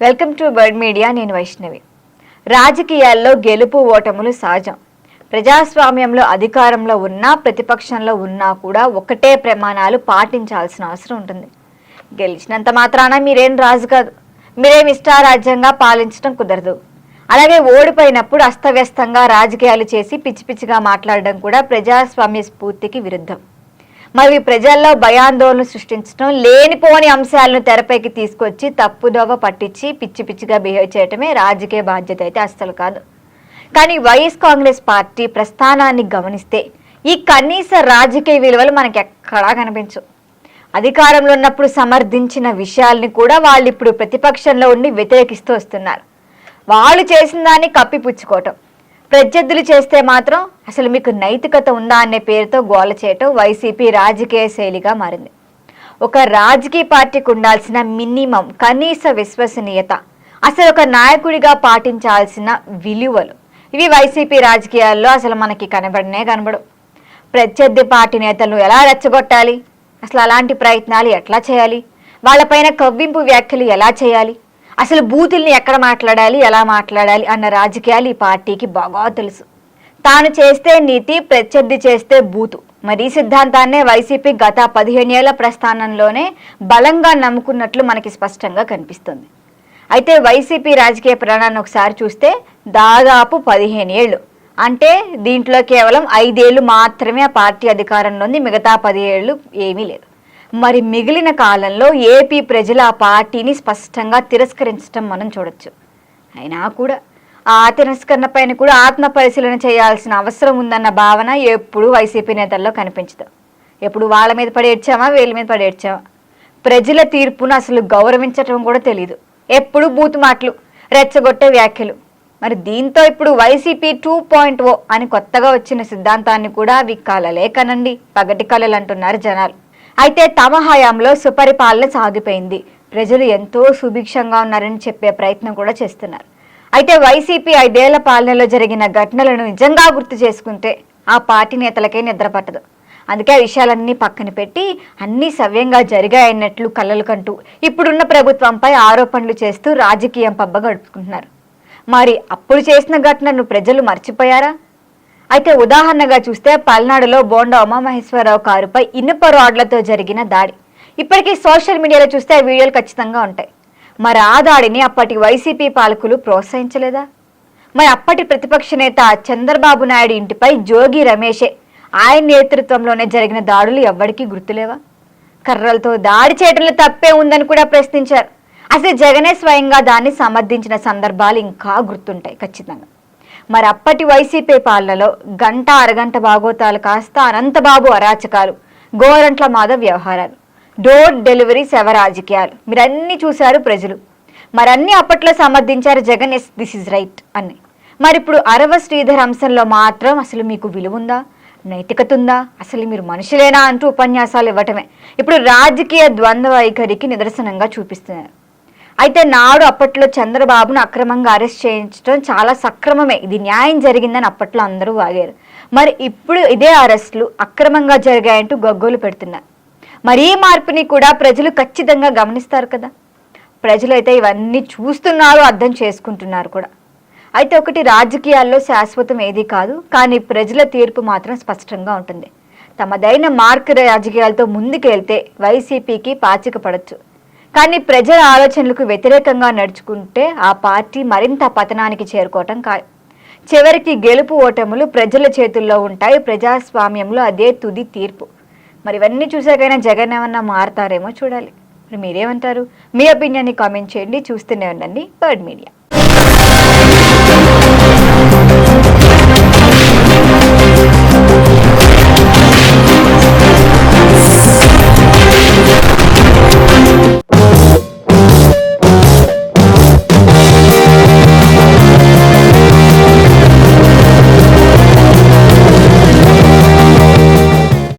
Welcome to bird media నేను వైష్ణవి. రాజకీయాల్లో గెలుపు ఓటములు సహజం. ప్రజాస్వామ్యంలో అధికారంలో ఉన్నా ప్రతిపక్షంలో ఉన్నా కూడా ఒకటే ప్రమాణాలు పాటించాల్సిన అవసరం ఉంటుంది. గెలిచినంత మాత్రాన మీరేం రాజు కాదు. మీరేం ఇష్టారాజ్యంగా పాలించడం కుదరదు. అలాగే ఓడిపోయినప్పుడు అస్తవ్యస్తంగా రాజకీయాలు చేసి పిచ్చి పిచ్చిగా మాట్లాడడం కూడా ప్రజాస్వామ్య స్ఫూర్తికి విరుద్ధం. మరి ప్రజల్లో భయాందోళన సృష్టించడం లేనిపోని అంశాలను తెరపైకి తీసుకొచ్చి తప్పుదోవ పట్టించి పిచ్చి పిచ్చిగా బిహేవ్ చేయటమే రాజకీయ బాధ్యత అయితే అస్సలు కాదు. కానీ వైఎస్ కాంగ్రెస్ పార్టీ ప్రస్థానాన్ని గమనిస్తే ఈ కనీస రాజకీయ విలువలు మనకి ఎక్కడా కనిపించవు. అధికారంలో ఉన్నప్పుడు సమర్థించిన విషయాల్ని కూడా వాళ్ళు ఇప్పుడు ప్రతిపక్షంలో ఉండి వ్యతిరేకిస్తూ వస్తున్నారు. వాళ్ళు చేసిన దాన్ని కప్పిపుచ్చుకోవటం ప్రత్యర్థులు చేస్తే మాత్రం అసలు మీకు నైతికత ఉందా అనే పేరుతో గోల చేయటం వైసీపీ రాజకీయ శైలిగా మారింది. ఒక రాజకీయ పార్టీకి ఉండాల్సిన మినిమం కనీస విశ్వసనీయత అసలు ఒక నాయకుడిగా పాటించాల్సిన విలువలు ఇవి వైసీపీ రాజకీయాల్లో అసలు మనకి కనబడనే కనబడు ప్రత్యర్థి పార్టీ నేతలను ఎలా రెచ్చగొట్టాలి? అసలు అలాంటి ప్రయత్నాలు ఎట్లా చేయాలి? వాళ్ళపైన కవ్వింపు వ్యాఖ్యలు ఎలా చేయాలి? అసలు బూతుల్ని ఎక్కడ మాట్లాడాలి ఎలా మాట్లాడాలి అన్న రాజకీయాలు ఈ పార్టీకి బాగా తెలుసు. తాను చేస్తే నీతి ప్రత్యర్థి చేస్తే బూతు. మరి ఈ సిద్ధాంతాన్నే వైసీపీ గత పదిహేనేళ్ళ ప్రస్థానంలోనే బలంగా నమ్ముకున్నట్లు మనకి స్పష్టంగా కనిపిస్తుంది. అయితే వైసీపీ రాజకీయ ప్రాణాన్ని ఒకసారి చూస్తే దాదాపు పదిహేను ఏళ్ళు అంటే దీంట్లో కేవలం ఐదేళ్ళు మాత్రమే ఆ పార్టీ అధికారంలో ఉంది మిగతా పదిహేళ్ళు ఏమీ లేదు. మరి మిగిలిన కాలంలో ఏపీ ప్రజలు ఆ పార్టీని స్పష్టంగా తిరస్కరించడం మనం చూడొచ్చు. అయినా కూడా ఆ తిరస్కరణ పైన కూడా ఆత్మ పరిశీలన చేయాల్సిన అవసరం ఉందన్న భావన ఎప్పుడు వైసీపీ నేతల్లో కనిపించదు. ఎప్పుడు వాళ్ళ మీద పడి ఏడ్చామా వీళ్ళ మీద పడి ఏడ్చామా? ప్రజల తీర్పును అసలు గౌరవించటం కూడా తెలియదు ఎప్పుడు బూతు మాటలు రెచ్చగొట్టే వ్యాఖ్యలు. మరి దీంతో ఇప్పుడు వైసీపీ టూ పాయింట్ ఓ అని కొత్తగా వచ్చిన సిద్ధాంతాన్ని కూడా అవి కలలే కనండి పగటి కళలు అంటున్నారు జనాలు. అయితే తమ హయాంలో సుపరిపాలన సాగిపోయింది. ప్రజలు ఎంతో సుభిక్షంగా ఉన్నారని చెప్పే ప్రయత్నం కూడా చేస్తున్నారు. అయితే వైసీపీ ఐదేళ్ళ పాలనలో జరిగిన ఘటనలను నిజంగా గుర్తు చేసుకుంటే ఆ పార్టీ నేతలకే నిద్ర పట్టదు. అందుకే ఆ విషయాలన్నీ పక్కన పెట్టి అన్నీ సవ్యంగా జరిగాయన్నట్లు కళ్ళలు కంటూ ఇప్పుడున్న ప్రభుత్వంపై ఆరోపణలు చేస్తూ రాజకీయం పబ్బ గడుపుకుంటున్నారు. మరి అప్పుడు చేసిన ఘటనను ప్రజలు మర్చిపోయారా? అయితే ఉదాహరణగా చూస్తే పల్నాడులో బోండా ఉమామహేశ్వరరావు కారుపై ఇనుప రాడ్లతో జరిగిన దాడి. ఇప్పటికీ సోషల్ మీడియాలో చూస్తే వీడియోలు ఖచ్చితంగా ఉంటాయి. మరి ఆ దాడిని అప్పటి వైసీపీ పాలకులు ప్రోత్సహించలేదా? మరి అప్పటి ప్రతిపక్ష నేత చంద్రబాబు నాయుడు ఇంటిపై జోగి రమేషే ఆయన నేతృత్వంలోనే జరిగిన దాడులు ఎవ్వరికీ గుర్తులేవా? కర్రలతో దాడి చేయడంలో తప్పే ఉందని కూడా ప్రశ్నించారు. అసలు జగనే స్వయంగా దాన్ని సమర్థించిన సందర్భాలు ఇంకా గుర్తుంటాయి ఖచ్చితంగా. మరి అప్పటి వైసీపీ పాలనలో గంట అరగంట బాగోతాలు కాస్త అనంతబాబు అరాచకాలు గోరంట్ల మాధవ్ వ్యవహారాలు. డోర్ డెలివరీ శవ రాజకీయాలు. మీరన్నీ చూశారు ప్రజలు. మరన్నీ అప్పట్లో సమర్థించారు Jagan yes this is right అని. మరి ఇప్పుడు అరవ శ్రీధర్ అంశంలో మాత్రం అసలు మీకు విలువ ఉందా నైతికత ఉందా అసలు మీరు మనుషులేనా అంటూ ఉపన్యాసాలు ఇవ్వటమే. ఇప్పుడు రాజకీయ ద్వంద్వ వైఖరికి నిదర్శనంగా చూపిస్తున్నారు. అయితే నాడు అప్పట్లో చంద్రబాబును అక్రమంగా అరెస్ట్ చేయించడం చాలా సక్రమమే. ఇది న్యాయం జరిగిందని అప్పట్లో అందరూ వాగారు. మరి ఇప్పుడు ఇదే అరెస్టులు అక్రమంగా జరిగాయంటూ గగ్గోలు పెడుతున్నారు. మరి ఈ మార్పుని కూడా ప్రజలు ఖచ్చితంగా గమనిస్తారు కదా. ప్రజలైతే ఇవన్నీ చూస్తున్నారు అర్థం చేసుకుంటున్నారు కూడా. అయితే ఒకటి రాజకీయాల్లో శాశ్వతం ఏది కాదు కానీ ప్రజల తీర్పు మాత్రం స్పష్టంగా ఉంటుంది. తమదైన మార్క్ రాజకీయాలతో ముందుకెళ్తే వైసీపీకి పాచిక పడచ్చు. కానీ ప్రజల ఆలోచనలకు వ్యతిరేకంగా నడుచుకుంటే ఆ పార్టీ మరింత పతనానికి చేరుకోవటం ఖాయం. చివరికి గెలుపు ఓటములు ప్రజల చేతుల్లో ఉంటాయి ప్రజాస్వామ్యంలో అదే తుది తీర్పు. మరి ఇవన్నీ చూసాకైనా జగన్ ఏమన్నా మారతారేమో చూడాలి. మరి మీరేమంటారు? మీ ఒపీనియన్ని కామెంట్ చేయండి. చూస్తూనే ఉండండి. Bird media